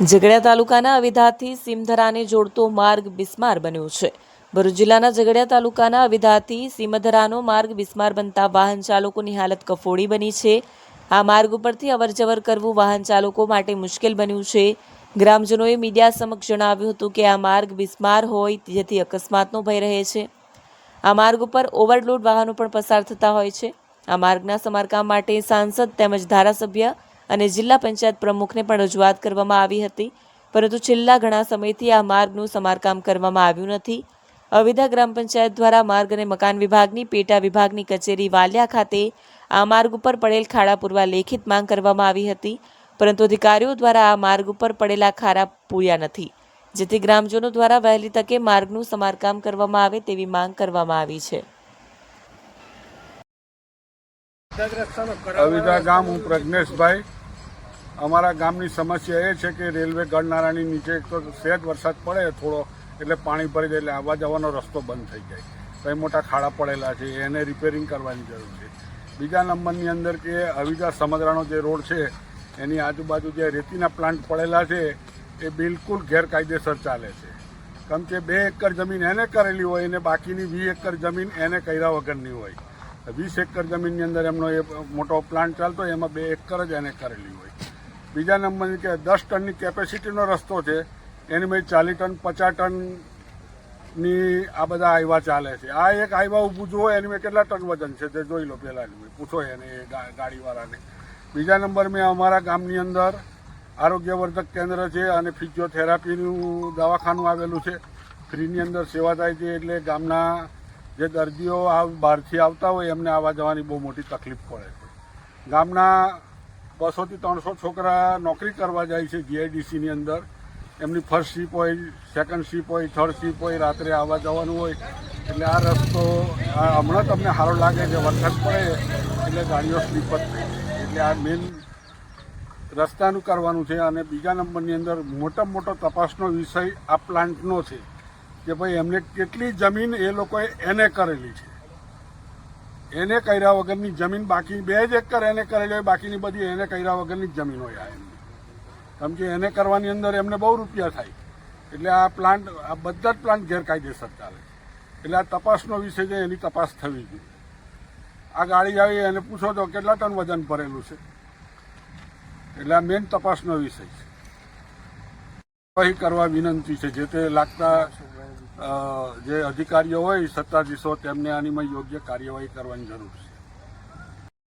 ઝઘડિયા તાલુકાના અવિધાથી સીમધરાને જોડતો માર્ગ બિસ્માર બન્યો છે. ભરૂચ જિલ્લાના ઝઘડિયા તાલુકાના અવિધાથી સીમધરાનો માર્ગ બિસ્માર બનતા વાહન ચાલકોની હાલત કફોડી બની છે. આ માર્ગ ઉપરથી અવરજવર કરવું વાહન ચાલકો માટે મુશ્કેલ બન્યું છે. ગ્રામજનોએ મીડિયા સમક્ષ જણાવ્યું હતું કે આ માર્ગ બિસ્માર હોય જેથી અકસ્માતનો ભય રહે છે. આ માર્ગ ઉપર ઓવરલોડ વાહનો પણ પસાર થતા હોય છે. આ માર્ગના સમારકામ માટે સાંસદ તેમજ ધારાસભ્ય અને જિલ્લા પંચાયત પ્રમુખને પણ રજૂઆત કરવામાં આવી હતી. પરંતુ છેલ્લા ઘણા સમયથી આ માર્ગનું સમારકામ કરવામાં આવ્યું નથી. અવિધા ગ્રામ પંચાયત દ્વારા માર્ગ અને મકાન વિભાગની, પેટા વિભાગની કચેરી વાલિયા ખાતે આ માર્ગ ઉપર પડેલ ખાડા પૂરવા લેખિત માંગ કરવામાં આવી હતી. પરંતુ અધિકારીઓ દ્વારા આ માર્ગ ઉપર પડેલા ખાડા પૂર્યા નથી. જેથી ગ્રામજનો દ્વારા વહેલી તકે માર્ગનું સમારકામ કરવામાં આવે તેવી માંગ કરવામાં આવી છે. ગામ, હું પ્રજ્ઞેશભાઈ. અમારા ગામની સમસ્યા એ છે કે રેલવે ગળનારાની નીચે તો સહેજ વરસાદ પડે થોડો, એટલે પાણી ભરી જાય એટલે આવવા જવાનો રસ્તો બંધ થઈ જાય. કંઈ મોટા ખાડા પડેલા છે, એને રિપેરિંગ કરવાની જરૂર છે. બીજા નંબરની અંદર કે અવિજા સમદ્રાનો જે રોડ છે, એની આજુબાજુ જે રેતીના પ્લાન્ટ પડેલા છે, એ બિલકુલ ગેરકાયદેસર ચાલે છે. કેમ કે બે એકર જમીન એને કરેલી હોય અને બાકીની વીસ એકર જમીન એને કર્યા વગરની હોય. વીસ એકર જમીનની અંદર એમનો એ મોટો પ્લાન્ટ ચાલતો હોય, એમાં બે એકર જ એને કરેલી હોય. બીજા નંબરની કે દસ ટનની કેપેસિટીનો રસ્તો છે, એની મેં ચાલીસ ટન, પચાસ ટનની આ બધા આવ્યા ચાલે છે. આ એક આવ્યા ઊભું જુઓ, એની મેં કેટલા ટન વજન છે તે જોઈ લો પહેલાં પૂછો એને એ ગાડીવાળાને. બીજા નંબર મેં અમારા ગામની અંદર આરોગ્યવર્ધક કેન્દ્ર છે અને ફિઝિયોથેરાપીનું દવાખાનું આવેલું છે. ફ્રીની અંદર સેવા થાય છે એટલે ગામના જે દર્દીઓ આ બહારથી આવતા હોય એમને આવવા જવાની બહુ મોટી તકલીફ પડે છે. ગામના બસોથી ત્રણસો છોકરા નોકરી કરવા જાય છે જીઆઈડીસીની અંદર. એમની ફર્સ્ટ શિપ હોય સેકન્ડ શિપ હોય થર્ડ શિપ હોય, રાત્રે આવવા જવાનું હોય. એટલે આ રસ્તો હમણાં તમને સારો લાગે છે, વરસાદ પડે એટલે ગાડીઓ સ્લીપ એટલે આ મેઇન રસ્તાનું કરવાનું છે અને બીજા નંબરની અંદર મોટામાં મોટો તપાસનો વિષય આ પ્લાન્ટનો છે કે ભાઈ એમને કેટલી જમીન એ લોકોએ એને કરેલી છે. એને કર્યા વગરની જમીન બાકી, બે જ એકર એને કરેલી હોય, બાકીની બધી એને કર્યા વગરની જ જમીન હોય આ એમની. કેમ કે એને કરવાની અંદર એમને બહુ રૂપિયા થાય. એટલે આ પ્લાન્ટ, આ બધા જ પ્લાન્ટ ગેરકાયદેસર ચાલે એટલે આ તપાસનો વિષય છે, એની તપાસ થવી જોઈએ. આ ગાડી આવી, એને પૂછો તો કેટલા ટન વજન ભરેલું છે? એટલે આ મેઇન તપાસનો વિષય છે. કરવા વિનંતી છે, જે તે લાગતા જે અધિકારીઓ હોય, સત્તાધીશો, તેમને આનીમાં યોગ્ય કાર્યવાહી કરવાની જરૂર છે.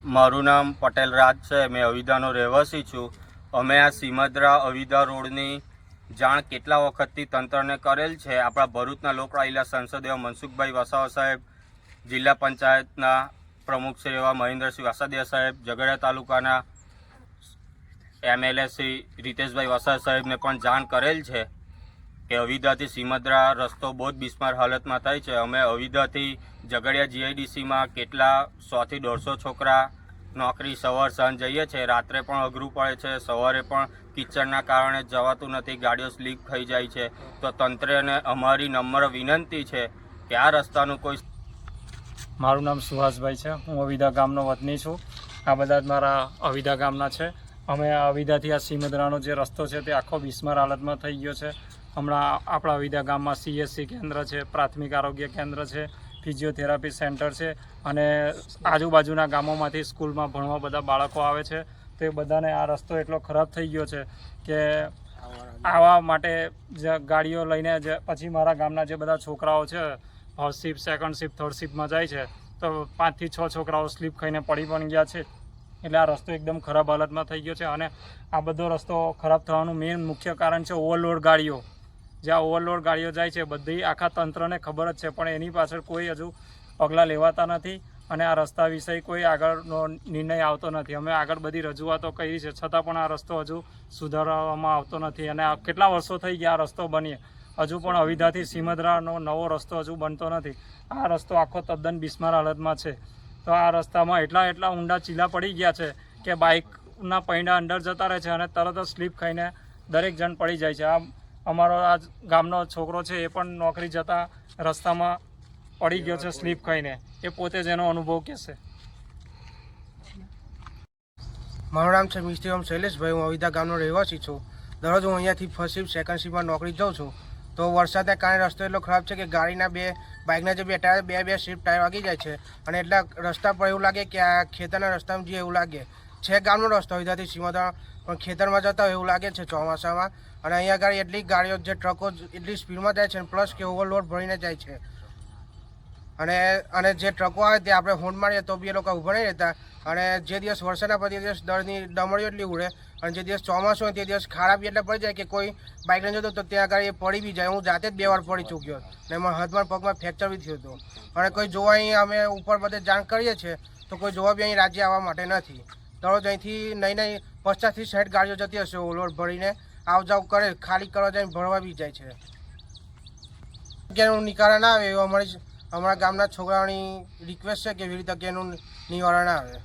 મારું નામ પટેલ રાજ છે. મેં અવિદાનો રહેવાસી છું. અમે આ સીમદ્રા અવિદા રોડની જાણ કેટલા વખતથી તંત્રને કરેલ છે? આપણા ભરૂચના લોકરાયેલા સંસદ એવા મનસુખભાઈ વસાવા સાહેબ, જિલ્લા પંચાયતના પ્રમુખ શ્રી એવા મહેન્દ્રસિંહ વાસાદિયા સાહેબ, ઝઘડિયા તાલુકાના એમએલએ શ્રી રીતેશભાઈ વસાવા સાહેબને પણ જાણ કરેલ છે. કે અવિદાથી સીમદ્રા રસ્તો બહુ જ બિસ્માર હાલતમાં થાય છે. અમે અવિદાથી ઝઘડિયા જીઆઈડીસીમાં કેટલા સોથી દોઢસો છોકરા નોકરી સવાર સાંજ જઈએ છે. રાત્રે પણ અઘરું પડે છે. સવારે પણ કિચડના કારણે જવાતું નથી. ગાડીઓ સ્લીપ થઈ જાય છે. તો તંત્રને અમારી નમ્ર વિનંતી છે કે આ રસ્તાનું કોઈ મારું નામ સુહાસભાઈ છે. હું અવિધા ગામનો વતની છું. આ બધા જ મારા અવિધા ગામના છે. અમે આ અવિધાથી આ સીમદ્રાનો જે રસ્તો છે તે આખો બિસ્માર હાલતમાં થઈ ગયો છે. હમણાં આપણા વિદ્યા ગામમાં સીએસસી કેન્દ્ર છે, પ્રાથમિક આરોગ્ય કેન્દ્ર છે, ફિઝિયોથેરાપી સેન્ટર છે અને આજુબાજુના ગામોમાંથી સ્કૂલમાં ભણવા બધા બાળકો આવે છે. તે બધાને આ રસ્તો એટલો ખરાબ થઈ ગયો છે કે આવા માટે જે ગાડીઓ લઈને જે પછી મારા ગામના જે બધા છોકરાઓ છે first shift second shift third શિફ્ટમાં જાય છે, તો પાંચથી છ છોકરાઓ સ્લીપ ખાઈને પડી પણ ગયા છે. એટલે આ રસ્તો એકદમ ખરાબ હાલતમાં થઈ ગયો છે અને આ બધો રસ્તો ખરાબ થવાનું મેઇન મુખ્ય કારણ છે ઓવરલોડ ગાડીઓ. જ્યાં ઓવરલોડ ગાડીઓ જાય છે, બધી આખા તંત્રને ખબર જ છે, પણ એની પાછળ કોઈ હજુ પગલાં લેવાતા નથી અને આ રસ્તા વિષય કોઈ આગળનો નિર્ણય આવતો નથી. અમે આગળ બધી રજૂઆતો કરી છે, છતાં પણ આ રસ્તો હજુ સુધારવામાં આવતો નથી અને કેટલા વર્ષો થઈ ગયા આ રસ્તો બનીએ હજુ પણ અવિધાથી સિમદ્રાનો નવો રસ્તો હજુ બનતો નથી. આ રસ્તો આખો તદ્દન બિસ્માર હાલતમાં છે. તો આ રસ્તામાં એટલા એટલા ઊંડા ચીલા પડી ગયા છે કે બાઇકના પૈડા અંદર જતા રહે છે અને તરત જ સ્લીપ ખાઈને દરેક જણ પડી જાય છે. આ અમારો આ ગામનો છોકરો છે એ પણ નોકરી જતા રસ્તામાં પડી ગયો છે સ્લીપ ખાઈને. એ પોતે જ એનો અનુભવ કહેશે મારું નામ છે મિસ્ત્રી ઓમ શૈલેષભાઈ. હું અવિધા ગામનો રહેવાસી છું. દરરોજ હું અહીંયાથી ફર્સ્ટ શિફ્ટ સેકન્ડ શિફ્ટમાં નોકરી જાઉં છું. તો વરસાદના કારણે રસ્તો એટલો ખરાબ છે કે ગાડીના બે બાઇકના જે બે ટાયર, બે બે શિફ્ટ ટાયર વાગી જાય છે. અને એટલા રસ્તા પર એવું લાગે કે આ ખેતરના રસ્તામાં જઈએ એવું લાગે. છે ગામનો રસ્તો, અહીંયાથી સીમાધા પણ ખેતરમાં જતા હોય એવું લાગે છે ચોમાસામાં. અને અહીંયા આગળ એટલી ગાડીઓ, જે ટ્રકો એટલી સ્પીડમાં જાય છે પ્લસ કે ઓવરલોડ ભરીને જાય છે. અને અને જે ટ્રકો આવે તે આપણે હોર્ન મારીએ તો બી એ લોકો ઊભા નહીં રહેતા. અને જે દિવસ વરસાદના પછી દિવસ દળની ડમળીઓ એટલી ઉડે, અને જે દિવસ ચોમાસું હોય તે દિવસ ખાડા બી એટલે પડી જાય કે કોઈ બાઇક લઈને જતો તો ત્યાં આગળ એ પડી બી જાય. હું જાતે જ બે વાર પડી ચૂક્યો ને એમાં હાથમાં પગમાં ફ્રેક્ચર બી થયું હતું. અને કોઈ જોવા અહીં અમે ઉપર બધે જાણ કરીએ છીએ, તો કોઈ જોવા બી અહીં રાજ્ય આવવા માટે નથી. દરરોજ અહીંથી નહીં નહીં પચાસથી સાઠ ગાડીઓ જતી હશે ઓલોડ ભરીને. આવ જાવ કરે, ખાલી કરવા જાય ભરવા બી જાય છે. અગિયારનું નિકારણ આવે એવું અમારી અમારા ગામના છોકરાઓની રિક્વેસ્ટ છે કે એવી રીતે અગિયારનું નિવારણ આવે.